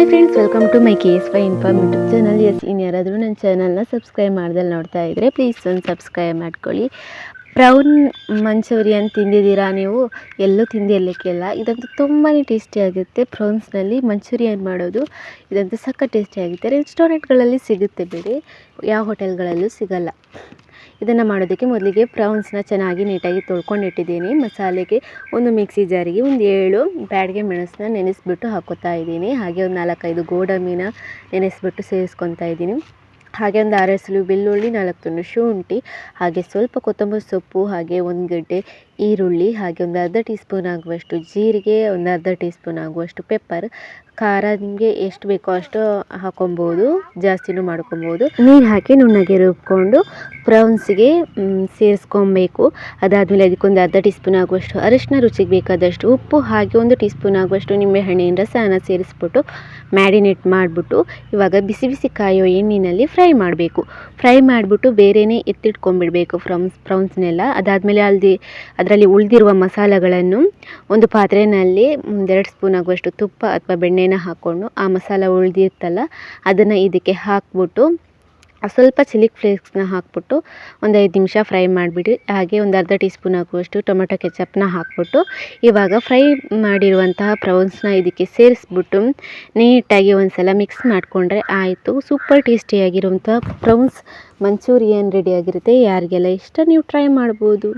Hi friends welcome to my K S Y inform channel S ಇನ್ನು ಯಾರಾದರೂ ನನ್ನ ಚಾನಲ್ನ ಸಬ್ಸ್ಕ್ರೈಬ್ ಮಾಡ್ದಲ್ಲಿ ನೋಡ್ತಾ ಇದ್ದರೆ ಪ್ಲೀಸ್ ಒಂದು ಸಬ್ಸ್ಕ್ರೈಬ್ ಮಾಡ್ಕೊಳ್ಳಿ. ಪ್ರೌನ್ ಮಂಚೂರಿಯನ್ ತಿಂದಿದ್ದೀರಾ ನೀವು? ಎಲ್ಲೂ ತಿಂದಿರಲಿಕ್ಕಿಲ್ಲ. ಇದಂತೂ ತುಂಬಾ ಟೇಸ್ಟಿಯಾಗುತ್ತೆ ಪ್ರೌನ್ಸ್ನಲ್ಲಿ ಮಂಚೂರಿಯನ್ ಮಾಡೋದು ಇದಂತೂ ಸಖತ್ ಟೇಸ್ಟಿಯಾಗುತ್ತೆ ರೆಸ್ಟೋರೆಂಟ್ಗಳಲ್ಲಿ ಸಿಗುತ್ತೆ ಬಿಡಿ. ಯಾವ ಹೋಟೆಲ್ಗಳಲ್ಲೂ ಸಿಗಲ್ಲ. ಇದನ್ನು ಮಾಡೋದಕ್ಕೆ ಮೊದಲಿಗೆ ಪ್ರೌನ್ಸ್ನ ಚೆನ್ನಾಗಿ ನೀಟಾಗಿ ತೊಳ್ಕೊಂಡಿಟ್ಟಿದ್ದೀನಿ. ಮಸಾಲೆಗೆ ಒಂದು ಮಿಕ್ಸಿ ಜಾರಿಗೆ ಒಂದು ಏಳು ಬ್ಯಾಡಿಗೆ ಮೆಣಸನ್ನ ನೆನೆಸ್ಬಿಟ್ಟು ಹಾಕೋತಾ ಇದ್ದೀನಿ. ಹಾಗೆ ಒಂದು ನಾಲ್ಕೈದು ಗೋಡಂಬಿನ ನೆನೆಸ್ಬಿಟ್ಟು ಸೇರಿಸ್ಕೊತಾ ಇದ್ದೀನಿ. ಹಾಗೆ ಒಂದು ಆರೆಸಲು ಬೆಳ್ಳುಳ್ಳಿ ನಾಲ್ಕು ತುಂಡು ಶುಂಠಿ, ಹಾಗೆ ಸ್ವಲ್ಪ ಕೊತ್ತಂಬರಿ ಸೊಪ್ಪು, ಹಾಗೆ ಒಂದು ಗಡ್ಡೆ ಈರುಳ್ಳಿ, ಹಾಗೆ ಒಂದು ಅರ್ಧ ಟೀ ಸ್ಪೂನ್ ಆಗುವಷ್ಟು ಜೀರಿಗೆ, ಒಂದು ಅರ್ಧ ಟೀ ಸ್ಪೂನ್ ಆಗುವಷ್ಟು ಪೆಪ್ಪರ್. ಖಾರ ನಿಮಗೆ ಎಷ್ಟು ಬೇಕೋ ಅಷ್ಟು ಹಾಕೊಬೋದು, ಜಾಸ್ತಿನೂ ಮಾಡ್ಕೊಬೋದು. ನೀರು ಹಾಕಿ ನುಣ್ಣಗೆ ರುಬ್ಕೊಂಡು ಪ್ರೌನ್ಸ್ಗೆ ಸೇರಿಸ್ಕೊಬೇಕು. ಅದಾದಮೇಲೆ ಅದಕ್ಕೊಂದು ಅರ್ಧ ಟೀ ಸ್ಪೂನ್ ಆಗುವಷ್ಟು ಅರಿಶಿನ ರುಚಿಗೆ ಬೇಕಾದಷ್ಟು ಉಪ್ಪು, ಹಾಗೆ ಒಂದು ಟೀ ಸ್ಪೂನ್ ಆಗುವಷ್ಟು ನಿಂಬೆಹಣ್ಣಿನ ರಸನ ಸೇರಿಸ್ಬಿಟ್ಟು ಮ್ಯಾರಿನೇಟ್ ಮಾಡಿಬಿಟ್ಟು ಇವಾಗ ಬಿಸಿ ಬಿಸಿ ಕಾಯೋ ಎಣ್ಣಿನಲ್ಲಿ ಫ್ರೈ ಮಾಡಬೇಕು. ಫ್ರೈ ಮಾಡಿಬಿಟ್ಟು ಬೇರೆಯೇ ಎತ್ತಿಟ್ಕೊಂಡ್ಬಿಡಬೇಕು ಫ್ರೌನ್ಸ್ ಪ್ರೌನ್ಸ್ನೆಲ್ಲ ಅದಾದಮೇಲೆ ಅಲ್ಲಿ ಅದರಲ್ಲಿ ಉಳಿದಿರುವ ಮಸಾಲೆಗಳನ್ನು ಒಂದು ಪಾತ್ರೆಯಲ್ಲಿ ಒಂದೆರಡು ಸ್ಪೂನ್ ಆಗುವಷ್ಟು ತುಪ್ಪ ಅಥವಾ ಬೆಣ್ಣೆನ ಹಾಕ್ಕೊಂಡು ಆ ಮಸಾಲೆ ಉಳಿದಿರ್ತಲ್ಲ, ಅದನ್ನು ಇದಕ್ಕೆ ಹಾಕ್ಬಿಟ್ಟು ಸ್ವಲ್ಪ ಚಿಲ್ಲಿ ಫ್ಲೇಕ್ಸ್ನ ಹಾಕ್ಬಿಟ್ಟು ಒಂದು ಐದು ನಿಮಿಷ ಫ್ರೈ ಮಾಡಿಬಿಡಿ. ಹಾಗೆ ಒಂದು ಅರ್ಧ ಟೀ ಸ್ಪೂನ್ ಆಗುವಷ್ಟು ಟೊಮೆಟೊ ಕೆಚಪ್ನ ಹಾಕ್ಬಿಟ್ಟು ಇವಾಗ ಫ್ರೈ ಮಾಡಿರುವಂತಹ ಪ್ರೌನ್ಸ್ನ ಇದಕ್ಕೆ ಸೇರಿಸ್ಬಿಟ್ಟು ನೀಟಾಗಿ ಒಂದು ಸಲ ಮಿಕ್ಸ್ ಮಾಡಿಕೊಂಡ್ರೆ ಆಯಿತು. ಸೂಪರ್ ಟೇಸ್ಟಿಯಾಗಿರುವಂಥ ಪ್ರೌನ್ಸ್ ಮಂಚೂರಿಯನ್ ರೆಡಿಯಾಗಿರುತ್ತೆ ಯಾರಿಗೆಲ್ಲ ಇಷ್ಟ ನೀವು ಟ್ರೈ ಮಾಡ್ಬೋದು.